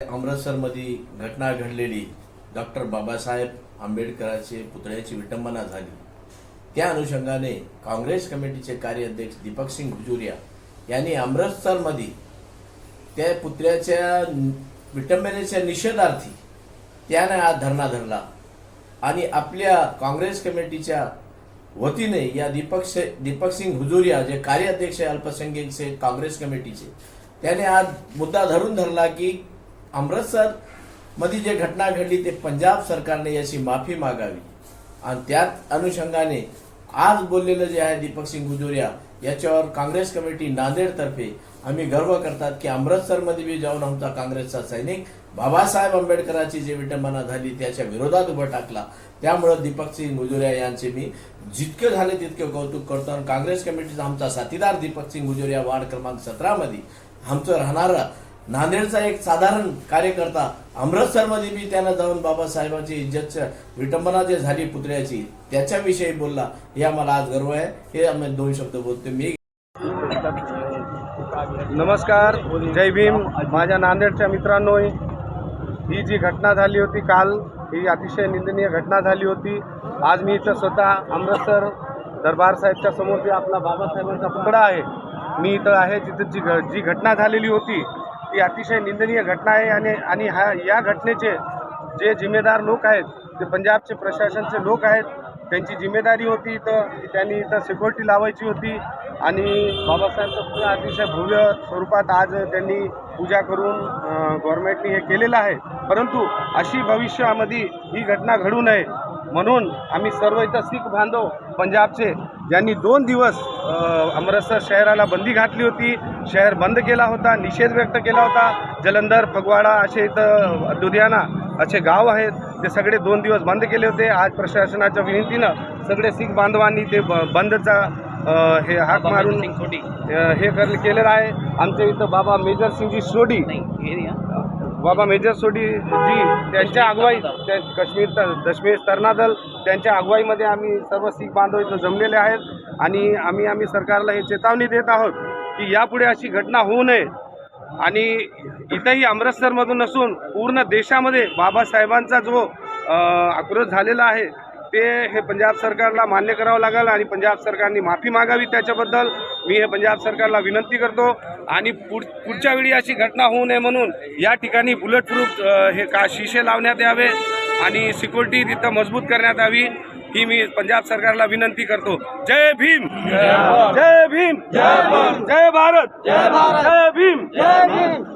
अमृतसरमध्ये घटना घडलेली डॉक्टर बाबासाहेब आंबेडकरांचे पुतळ्याची विटंबना झाली. त्या अनुषंगाने काँग्रेस कमिटीचे कार्याध्यक्ष दीपक सिंग हुजुरिया यांनी अमृतसरमध्ये त्या पुतळ्याच्या विटंबनेच्या निषेधार्थी त्याने आज धरणा धरला. आणि आपल्या काँग्रेस कमिटीच्या वतीने या दीपक से- दीपक सिंग हुजुरिया जे कार्याध्यक्ष आहे अल्पसंख्यकचे काँग्रेस कमिटीचे त्याने आज मुद्दा धरून धरला की अमृतसरमध्ये जे घटना घडली ते पंजाब सरकारने याची माफी मागावी. आणि त्याच अनुषंगाने आज बोललेलं जे आहे दीपक सिंग गुजोरिया याच्यावर काँग्रेस कमिटी नांदेडतर्फे आम्ही गर्व करतात की अमृतसरमध्ये बी जाऊन आमचा काँग्रेसचा सैनिक बाबासाहेब आंबेडकरांची जी विटंबना झाली त्याच्या विरोधात उभं टाकला. त्यामुळं दीपक सिंग गुजोरिया यांचे मी जितके झाले तितके कौतुक करतो आणि काँग्रेस कमिटीचा आमचा साथीदार दीपक सिंग हुजुरिया वार्ड क्रमांक सतरामध्ये आमचं राहणारा नांदेडचा एक साधारण कार्यकर्ता अमृतसरमध्ये मी त्यांना जाऊन बाबासाहेबांची इज्जतच्या विटंबना जे झाली पुतळ्याची त्याच्याविषयी बोलला. हे आम्हाला आज गर्व आहे. हे आम्ही दोन शब्द बोलतो मी नमस्कार. जय भीम. माझ्या नांदेडच्या मित्रांनो ही जी घटना झाली होती काल ही अतिशय निंदनीय घटना झाली होती. आज मी इथं स्वतः अमृतसर दरबार साहेबच्या समोर जे आपला बाबासाहेबांचा पुतळा आहे मी इथं आहे जिथं जी घ जी घटना झालेली होती. ही अतिशय निंदनीय घटना आहे आणि आणि हा या घटनेचे जे जिम्मेदार लोक आहेत ते पंजाबचे प्रशासनचे लोक आहेत त्यांची जिम्मेदारी होती इथं त्यांनी इथं सिक्युरिटी लावायची होती आणि बाबासाहेबचं पूर्ण अतिशय भव्य स्वरूपात आज त्यांनी पूजा करून गव्हर्नमेंटने हे केलेलं आहे. परंतु अशी भविष्यामध्ये ही घटना घडू नये म्हणून आम्ही सर्व इथं शीख बांधव पंजाबचे ज्यांनी दोन दिवस अमृतसर शहराला बंदी घातली होती शहर बंद केला होता निषेध व्यक्त केला होता जलंधर फगवाडा असे इथं लुधियाना असे गाव आहेत ते सगळे दोन दिवस बंद केले होते. आज प्रशासनाच्या विनंतीनं सगळे शीख बांधवांनी ते ब बंदचा हे हाक मारून हे कर केलेलं आहे. आमच्या इथं बाबा मेजर सिंगजी सोडी बाबा मेजर सोडी जी त्यांच्या अगुवाई त्या काश्मीर तर दशमेश तरणादल त्यांच्या अगुवाईमध्ये आम्ही सर्व शीख बांधव इथं जमलेले आहेत आणि आम्ही आम्ही सरकारला हे चेतावणी देत आहोत की यापुढे अशी घटना होऊ नये. आणि इथंही अमृतसरमधून नसून पूर्ण देशामध्ये बाबासाहेबांचा जो आक्रोश झालेला आहे ते हे पंजाब सरकारला मान्य करावं लागेल आणि पंजाब सरकारने माफी मागावी त्याच्याबद्दल मी हे पंजाब सरकारला विनंती करतो. आणि पुढ पुढच्या वेळी अशी घटना होऊ नये म्हणून या ठिकाणी बुलेटप्रूफ हे का शिशे लावण्यात यावे आणि सिक्युरिटी तिथं मजबूत करण्यात यावी ही मी पंजाब सरकारला विनंती करतो. जय भीम! जय भीम! जय भारत! जय भीम!